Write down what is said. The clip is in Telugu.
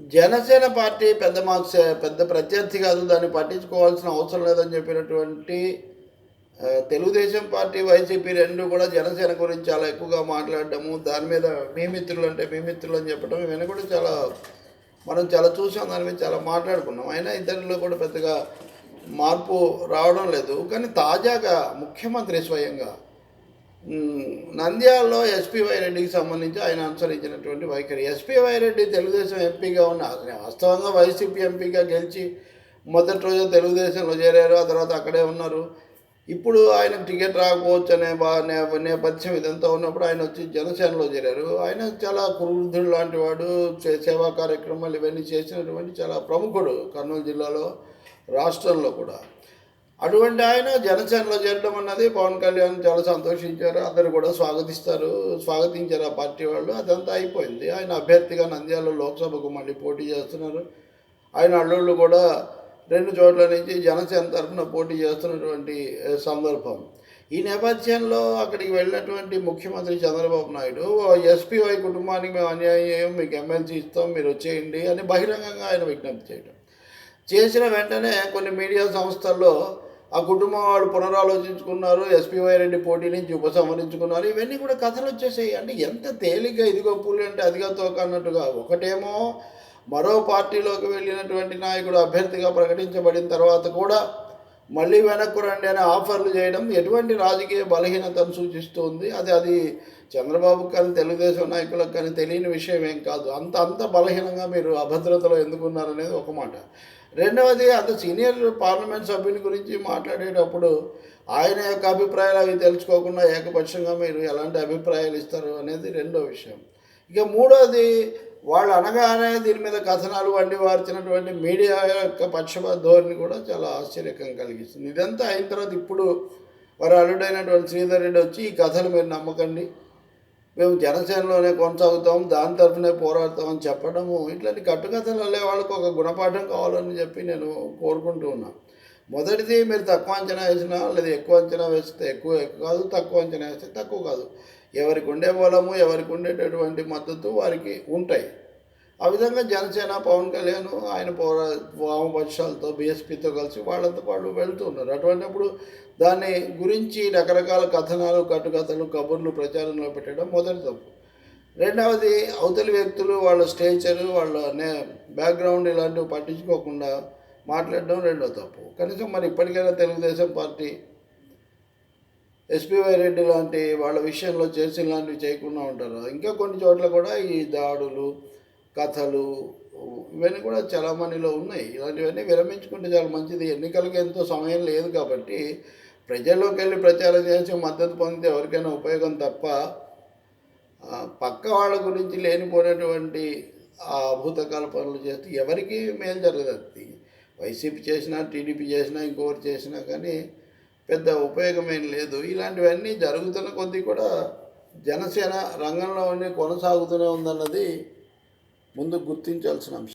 జనసేన పార్టీ పెద్ద మార్క్స్ పెద్ద ప్రత్యర్థి కాదు దాన్ని పట్టించుకోవాల్సిన అవసరం లేదని చెప్పినటువంటి తెలుగుదేశం పార్టీ వైసీపీ రెండు కూడా జనసేన గురించి చాలా ఎక్కువగా మాట్లాడటము దాని మీద మీ మిత్రులు అంటే మీ మిత్రులు అని చెప్పడం ఇవన్నీ కూడా చాలా మనం చాలా చూసాం దాని మీద చాలా మాట్లాడుకున్నాం. అయినా ఇద్దరిలో కూడా పెద్దగా మార్పు రావడం లేదు. కానీ తాజాగా ముఖ్యమంత్రి స్వయంగా నంద్యాలలో ఎస్పీవై రెడ్డికి సంబంధించి ఆయన అనుసరించినటువంటి వైఖరి. ఎస్పీవై రెడ్డి తెలుగుదేశం ఎంపీగా ఉన్న అసలు వాస్తవంగా వైసీపీ ఎంపీగా గెలిచి మొదటి రోజు తెలుగుదేశంలో చేరారు. ఆ తర్వాత అక్కడే ఉన్నారు. ఇప్పుడు ఆయనకు టికెట్ రాకపోవచ్చు అనే బా నేపథ్యం ఇదంతా ఉన్నప్పుడు ఆయన వచ్చి జనసేనలో చేరారు. ఆయన చాలా కురువృద్ధుడు లాంటి వాడు. సే- సేవా కార్యక్రమాలు ఇవన్నీ చేసినటువంటి చాలా ప్రముఖుడు కర్నూలు జిల్లాలో రాష్ట్రంలో కూడా. అటువంటి ఆయన జనసేనలో చేరడం అన్నది పవన్ కళ్యాణ్ చాలా సంతోషించారు. అందరు కూడా స్వాగతిస్తారు. స్వాగతించారు ఆ పార్టీ వాళ్ళు. అదంతా అయిపోయింది. ఆయన అభ్యర్థిగా నంద్యాల లోక్సభకు మళ్ళీ పోటీ చేస్తున్నారు. ఆయన అల్లుళ్ళు కూడా రెండు చోట్ల నుంచి జనసేన తరఫున పోటీ చేస్తున్నటువంటి సందర్భం. ఈ నేపథ్యంలో అక్కడికి వెళ్ళినటువంటి ముఖ్యమంత్రి చంద్రబాబు నాయుడు ఎస్పీవై కుటుంబానికి మేము అన్యాయం చేయం మీకు ఎమ్మెల్సీ ఇస్తాం మీరు వచ్చేయండి అని బహిరంగంగా ఆయన విజ్ఞప్తి చేయడం. చేసిన వెంటనే కొన్ని మీడియా సంస్థల్లో ఆ కుటుంబం వాళ్ళు పునరాలోచించుకున్నారు ఎస్పీవై రెడ్డి పోటీ నుంచి ఉపసంహరించుకున్నారు. ఇవన్నీ కూడా కథలు వచ్చేసాయి. అంటే ఎంత తేలిగ్గా ఇదిగో పులి అంటే అదిగా తోక అన్నట్టుగా. ఒకటేమో మరో పార్టీలోకి వెళ్ళినటువంటి నాయకుడు అభ్యర్థిగా ప్రకటించబడిన తర్వాత కూడా మళ్ళీ వెనక్కు రండి అనే ఆఫర్లు చేయడం ఎటువంటి రాజకీయ బలహీనతను సూచిస్తుంది? అది అది చంద్రబాబు కానీ తెలుగుదేశం నాయకులకు కానీ తెలియని విషయం ఏం కాదు. అంత అంత బలహీనంగా మీరు అభద్రతలో ఎందుకున్నారనేది ఒక మాట. రెండవది అంత సీనియర్ పార్లమెంట్ సభ్యుని గురించి మాట్లాడేటప్పుడు ఆయన యొక్క అభిప్రాయాలు అవి తెలుసుకోకుండా ఏకపక్షంగా మీరు ఎలాంటి అభిప్రాయాలు ఇస్తారు అనేది రెండో విషయం. ఇక మూడోది వాళ్ళు అనగానే దీని మీద కథనాలు వండి వార్చినటువంటి మీడియా యొక్క పక్షపాత ధోరణి కూడా చాలా ఆశ్చర్యకం కలిగిస్తుంది. ఇదంతా అయిన తర్వాత ఇప్పుడు వారు అల్లుడైనటువంటి శ్రీధర్ రెడ్డి వచ్చి ఈ కథలు మీరు నమ్మకండి. మేము జనసేనలోనే కొనసాగుతాం దాని తరఫునే పోరాడతామని చెప్పడము. ఇట్లాంటి కట్టుకథలు అల్లే వాళ్ళకు ఒక గుణపాఠం కావాలని చెప్పి నేను కోరుకుంటూ ఉన్నాను. మొదటిది మీరు తక్కువ అంచనా వేసినా లేదా ఎక్కువ అంచనా వేస్తే ఎక్కువ ఎక్కువ కాదు తక్కువ అంచనా వేస్తే తక్కువ కాదు. ఎవరికి ఉండే బలము ఎవరికి ఉండేటటువంటి మద్దతు వారికి ఉంటాయి. ఆ విధంగా జనసేన పవన్ కళ్యాణ్ ఆయన పోరా వామపక్షాలతో బీఎస్పీతో కలిసి వాళ్ళంతా వాళ్ళు వెళ్తున్నారు అటువంటిప్పుడు దాని గురించి రకరకాల కథనాలు కట్టుకథలు కబుర్లు ప్రచారంలో పెట్టడం మొదటి తప్పు. రెండవది అవతలి వ్యక్తులు వాళ్ళ స్టేచరు వాళ్ళ నే బ్యాక్గ్రౌండ్ ఇలాంటివి పట్టించుకోకుండా మాట్లాడడం రెండో తప్పు. కనీసం మరి ఇప్పటికైనా తెలుగుదేశం పార్టీ ఎస్పీవై రెడ్డి లాంటి వాళ్ళ విషయంలో చేసిన లాంటివి చేయకుండా ఉంటారు. ఇంకా కొన్ని చోట్ల కూడా ఈ దాడులు కథలు ఇవన్నీ కూడా చలామణిలో ఉన్నాయి. ఇలాంటివన్నీ విరమించుకుంటే చాలా మంచిది. ఎన్నికలకి ఎంతో సమయం లేదు కాబట్టి ప్రజల్లోకి వెళ్ళి ప్రచారం చేసి మద్దతు పొందితే ఎవరికైనా ఉపయోగం తప్ప పక్క వాళ్ళ గురించి లేనిపోయినటువంటి ఆ అభూత కల్పనలు చేస్తే ఎవరికి మేలు జరగదు. వైసీపీ చేసినా టీడీపీ చేసినా ఇంకోటి చేసినా కానీ పెద్ద ఉపయోగమేం లేదు. ఇలాంటివన్నీ జరుగుతున్న కొద్దీ కూడా జనసేన రంగంలో ఉండి కొనసాగుతూనే ఉందన్నది ముందు గుర్తించాల్సిన అంశం.